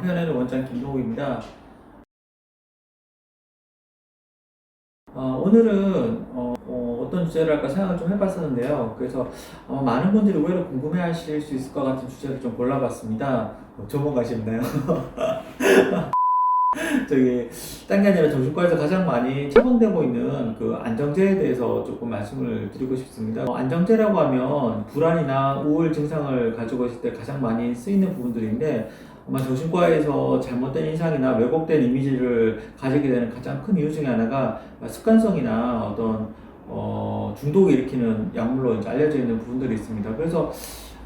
표현하는 원장 김동욱입니다. 어, 오늘은 어, 떤 주제를 할까 생각을 좀 해봤었는데요. 그래서 어, 많은 분들이 의외로 궁금해하실 수 있을 것 같은 주제를 좀 골라봤습니다. 어, 전문가시나요? 저기 딴 게 아니라 정신과에서 가장 많이 처방되고 있는 그 안정제에 대해서 조금 말씀을 드리고 싶습니다. 어, 안정제라고 하면 불안이나 우울 증상을 가지고 있을 때 가장 많이 쓰이는 부분들인데 아마 정신과에서 잘못된 인상이나 왜곡된 이미지를 가지게 되는 가장 큰 이유 중에 하나가 습관성이나 어떤 어, 중독을 일으키는 약물로 이제 알려져 있는 부분들이 있습니다. 그래서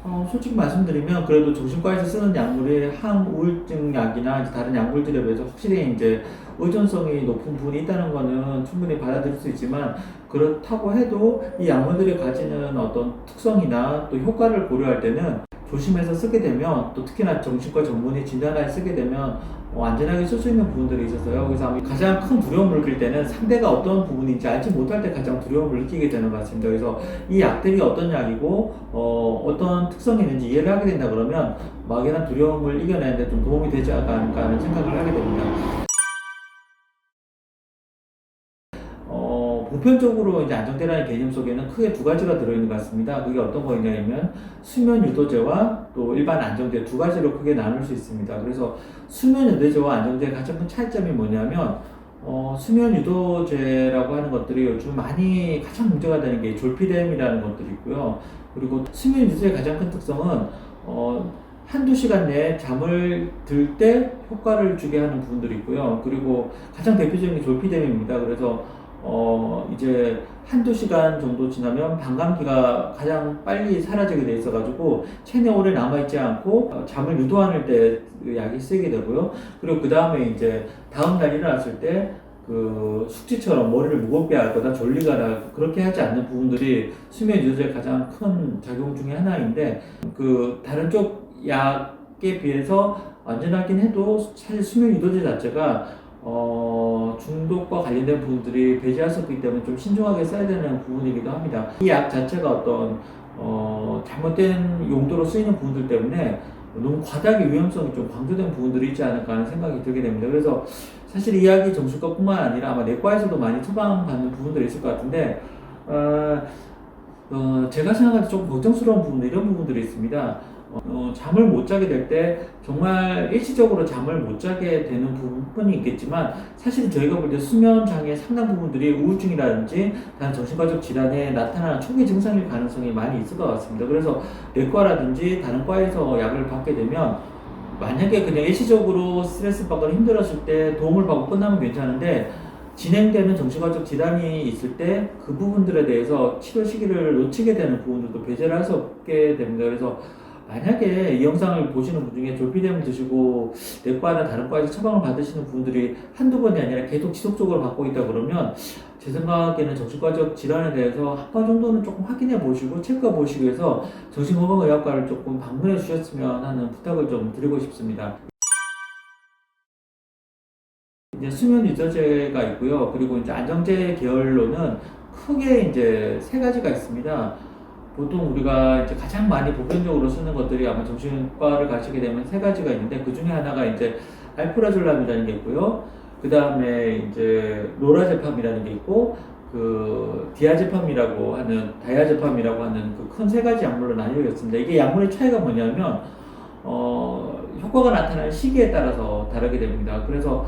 어, 솔직히 말씀드리면 그래도 정신과에서 쓰는 약물이 항우울증 약이나 다른 약물들에 비해서 확실히 이제 의존성이 높은 부분이 있다는 거는 충분히 받아들일 수 있지만 그렇다고 해도 이 약물들이 가지는 어떤 특성이나 또 효과를 고려할 때는 조심해서 쓰게 되면 또 특히나 정신과 전문의 진단을 쓰게 되면 어, 안전하게 쓸 수 있는 부분들이 있어서요. 그래서 가장 큰 두려움을 느낄 때는 상대가 어떤 부분인지 알지 못할 때 가장 두려움을 느끼게 되는 것 같습니다. 그래서 이 약들이 어떤 약이고 어, 어떤 특성이 있는지 이해를 하게 된다 그러면 막연한 두려움을 이겨내는데 좀 도움이 되지 않을까 하는 생각을 하게 됩니다. 보편적으로 이제 안정제라는 개념 속에는 크게 두 가지가 들어있는 것 같습니다. 그게 어떤 거냐면 수면 유도제와 또 일반 안정제 두 가지로 크게 나눌 수 있습니다. 그래서 수면 유도제와 안정제의 가장 큰 차이점이 뭐냐면 어, 수면 유도제라고 하는 것들이 요즘 많이 가장 문제가 되는 게 졸피뎀이라는 것들이 있고요. 그리고 수면 유도제의 가장 큰 특성은 어, 한두 시간 내에 잠을 들 때 효과를 주게 하는 부분들이 있고요. 그리고 가장 대표적인 게 졸피뎀입니다. 그래서 어, 이제 한두 시간 정도 지나면 반감기가 가장 빨리 사라지게 돼 있어가지고 체내 오래 남아있지 않고 어, 잠을 유도하는 때그 약이 쓰이게 되고요. 그리고 그 다음에 이제 다음날 일어났을 때 그 숙취처럼 머리를 무겁게 할 거다 졸리거나 그렇게 하지 않는 부분들이 수면 유도제의 가장 큰 작용 중에 하나인데 그 다른 쪽 약에 비해서 안전하긴 해도 사실 수면 유도제 자체가 어, 중독과 관련된 부분들이 배제하셨기 때문에 좀 신중하게 써야 되는 부분이기도 합니다. 이 약 자체가 어떤 어, 잘못된 용도로 쓰이는 부분들 때문에 너무 과다하게 위험성이 좀 강조된 부분들이 있지 않을까 하는 생각이 들게 됩니다. 그래서 사실 이 약이 정신과뿐만 아니라 아마 내과에서도 많이 처방받는 부분들이 있을 것 같은데 어, 어, 제가 생각할 때 조금 걱정스러운 부분 이런 부분들이 있습니다. 어, 잠을 못 자게 될 때 정말 일시적으로 잠을 못 자게 되는 부분이 있겠지만 사실 저희가 볼 때 수면 장애 상당 부분들이 우울증이라든지 다른 정신과적 질환에 나타나는 초기 증상일 가능성이 많이 있을 것 같습니다. 그래서 내과라든지 다른 과에서 약을 받게 되면 만약에 그냥 일시적으로 스트레스 받거나 힘들었을 때 도움을 받고 끝나면 괜찮은데 진행되는 정신과적 질환이 있을 때 그 부분들에 대해서 치료 시기를 놓치게 되는 부분들도 배제를 할 수 없게 됩니다. 그래서 만약에 이 영상을 보시는 분 중에 졸피뎀을 드시고 내과나 다른 과에서 처방을 받으시는 분들이 한두 번이 아니라 계속 지속적으로 받고 있다 그러면 제 생각에는 정신과적 질환에 대해서 한 번 정도는 조금 확인해 보시고 체크해 보시기 위해서 정신건강의학과를 조금 방문해 주셨으면 하는 부탁을 좀 드리고 싶습니다. 이제 수면 유도제가 있고요. 그리고 이제 안정제 계열로는 크게 이제 세 가지가 있습니다. 보통 우리가 이제 가장 많이 보편적으로 쓰는 것들이 아마 정신과를 가시게 되면 세 가지가 있는데 그 중에 하나가 이제 알프라졸람이라는 게 있고요. 그 다음에 이제 로라제팜이라는 게 있고 그 디아제팜이라고 하는 다이아제팜이라고 하는 그 큰 세 가지 약물로 나뉘어 있습니다. 이게 약물의 차이가 뭐냐면 어, 효과가 나타나는 시기에 따라서 다르게 됩니다. 그래서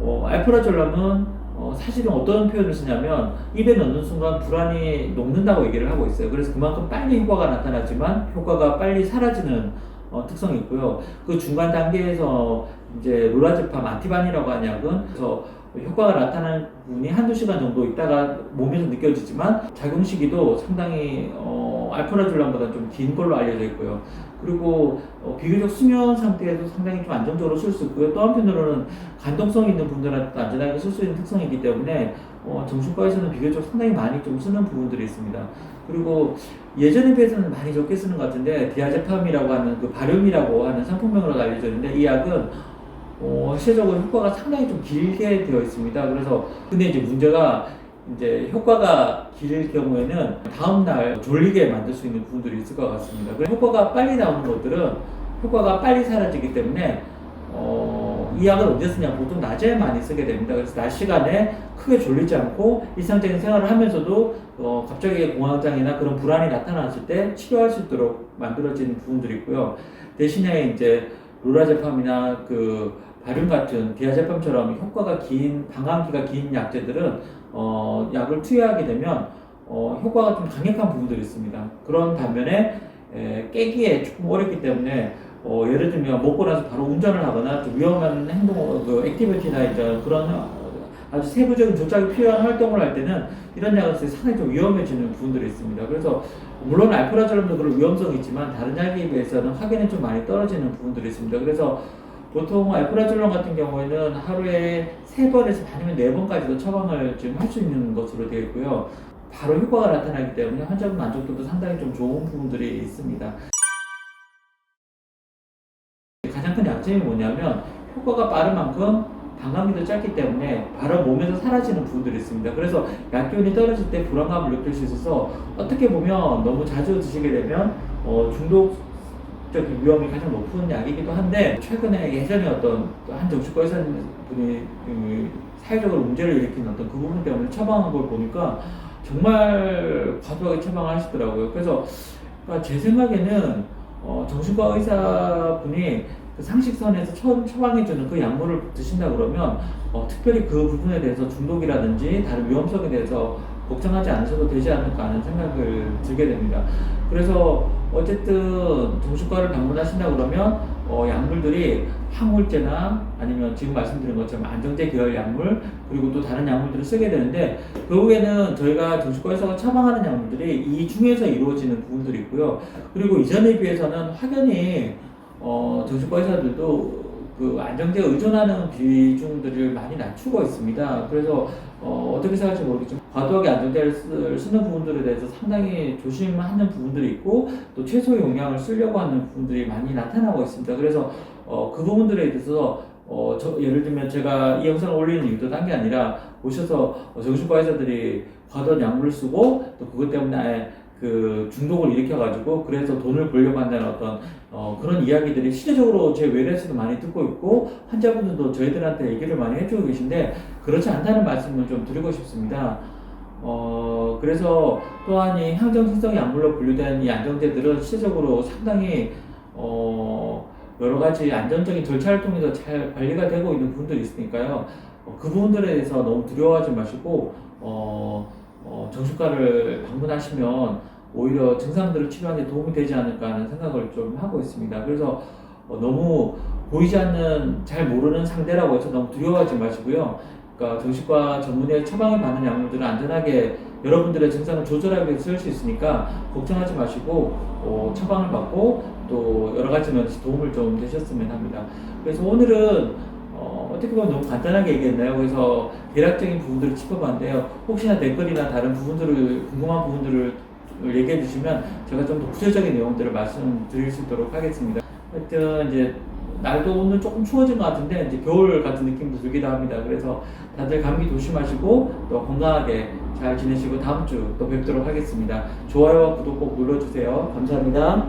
어, 알프라졸람은 어, 사실은 어떤 표현을 쓰냐면 입에 넣는 순간 불안이 녹는다고 얘기를 하고 있어요. 그래서 그만큼 빨리 효과가 나타나지만 효과가 빨리 사라지는 어, 특성이 있고요. 그 중간 단계에서 이제 로라제팜 안티반이라고 하는 약은 그래서 효과가 나타나는 부분이 한두 시간 정도 있다가 몸에서 느껴지지만 작용 시기도 상당히 어, 알프라졸람보다 좀 긴 걸로 알려져 있고요. 그리고 어, 비교적 수면 상태에도 상당히 좀 안정적으로 쓸 수 있고요. 또 한편으로는 간동성 있는 분들한테 안전하게 쓸 수 있는 특성이기 때문에 어, 정신과에서는 비교적 상당히 많이 좀 쓰는 부분들이 있습니다. 그리고 예전에 비해서는 많이 적게 쓰는 것 같은데 디아제팜이라고 하는 그 발효이라고 하는 상품명으로 알려져 있는데 이 약은 어, 실제적으로 효과가 상당히 좀 길게 되어 있습니다. 그래서 근데 이제 문제가 이제 효과가 길 경우에는 다음날 졸리게 만들 수 있는 부분들이 있을 것 같습니다. 그래서 효과가 빨리 나오는 것들은 효과가 빨리 사라지기 때문에 어, 이 약을 언제 쓰냐 보통 낮에 많이 쓰게 됩니다. 그래서 낮 시간에 크게 졸리지 않고 일상적인 생활을 하면서도 어, 갑자기 공황장애나 그런 불안이 나타났을 때 치료할 수 있도록 만들어진 부분들이 있고요. 대신에 이제 로라제팜이나 그 바륨 같은 디아제팜처럼 효과가 긴 방광기가 긴 약제들은 어, 약을 투여하게 되면 어, 효과가 좀 강력한 부분들이 있습니다. 그런 반면에 에, 깨기에 조금 어렵기 때문에 어, 예를 들면 먹고 나서 바로 운전을 하거나 좀 위험한 행동, 어, 그 액티비티나 이제 그런 어, 아주 세부적인 조작이 필요한 활동을 할 때는 이런 때 상당히 좀 위험해지는 부분들이 있습니다. 그래서 물론 알프라졸럼도 그런 위험성이 있지만 다른 약에 비해서는 확연히 좀 많이 떨어지는 부분들이 있습니다. 그래서 보통 알프라졸럼 같은 경우에는 하루에 세 번에서 아니면 네 번까지도 처방을 지금 할 수 있는 것으로 되어 있고요. 바로 효과가 나타나기 때문에 환자분 만족도도 상당히 좀 좋은 부분들이 있습니다. 가장 큰 약점이 뭐냐면 효과가 빠른 만큼 방광기도 짧기 때문에 바로 몸에서 사라지는 부분들이 있습니다. 그래서 약 기운이 떨어질 때 불안감을 느낄 수 있어서 어떻게 보면 너무 자주 드시게 되면 어, 중독 적인 위험이 가장 높은 약이기도 한데 최근에 예전에 어떤 한 정신과 의사분이 음, 사회적으로 문제를 일으킨 어떤 그 부분 때문에 처방한 걸 보니까 정말 과도하게 처방을 하시더라고요. 그래서 그러니까 제 생각에는 어, 정신과 의사분이 그 상식선에서 처음 처방해주는 그 약물을 드신다 그러면 어, 특별히 그 부분에 대해서 중독이라든지 다른 위험성에 대해서 걱정하지 않으셔도 되지 않을까 하는 생각을 들게 됩니다. 그래서 어쨌든 정신과를 방문하신다 그러면 어, 약물들이 항울제나 아니면 지금 말씀드린 것처럼 안정제 계열 약물 그리고 또 다른 약물들을 쓰게 되는데 결국에는 저희가 정신과에서 처방하는 약물들이 이 중에서 이루어지는 부분들이 있고요. 그리고 이전에 비해서는 확연히 어, 의사들도 그 안정제에 의존하는 비중들을 많이 낮추고 있습니다. 그래서 어, 어떻게 생각할지 모르겠지만 과도하게 안정제를 쓰, 쓰는 부분들에 대해서 상당히 조심하는 부분들이 있고 또 최소 용량을 쓰려고 하는 부분들이 많이 나타나고 있습니다. 그래서 어, 그 부분들에 대해서 어, 저, 예를 들면 제가 이 영상을 올리는 이유도 딴 게 아니라 오셔서 어, 정신과 의사들이 과도한 약물을 쓰고 또 그것 때문에 아예 그 중독을 일으켜가지고 그래서 돈을 벌려고 한다는 어떤 어, 그런 이야기들이 실제적으로 제 외래에서도 많이 듣고 있고 환자분들도 저희들한테 얘기를 많이 해주고 계신데 그렇지 않다는 말씀을 좀 드리고 싶습니다. 어, 그래서 또한 이 항정신성 약물로 분류된 이 안정제들은 실제적으로 상당히 어, 여러 가지 안전적인 절차를 통해서 잘 관리가 되고 있는 부분들이 있으니까요. 어, 그 부분들에 대해서 너무 두려워하지 마시고 어, 어, 정신과를 방문하시면 오히려 증상들을 치료하는 데 도움이 되지 않을까 하는 생각을 좀 하고 있습니다. 그래서 어, 너무 보이지 않는 잘 모르는 상대라고 해서 너무 두려워하지 마시고요. 그러니까 정신과 전문의 처방을 받는 약물들은 안전하게 여러분들의 증상을 조절하기 위해 쓸 수 있으니까 걱정하지 마시고 어, 처방을 받고 또 여러 가지 면에서 도움을 좀 되셨으면 합니다. 그래서 오늘은 어, 어떻게 보면 너무 간단하게 얘기했나요? 그래서 대략적인 부분들을 짚어봤는데요. 혹시나 댓글이나 다른 부분들을 궁금한 부분들을 얘기해 주시면 제가 좀 더 구체적인 내용들을 말씀드릴 수 있도록 하겠습니다. 하여튼 이제 날도 오늘 조금 추워진 것 같은데 이제 겨울 같은 느낌도 들기도 합니다. 그래서 다들 감기 조심하시고 또 건강하게 잘 지내시고 다음 주 또 뵙도록 하겠습니다. 좋아요와 구독 꼭 눌러주세요. 감사합니다.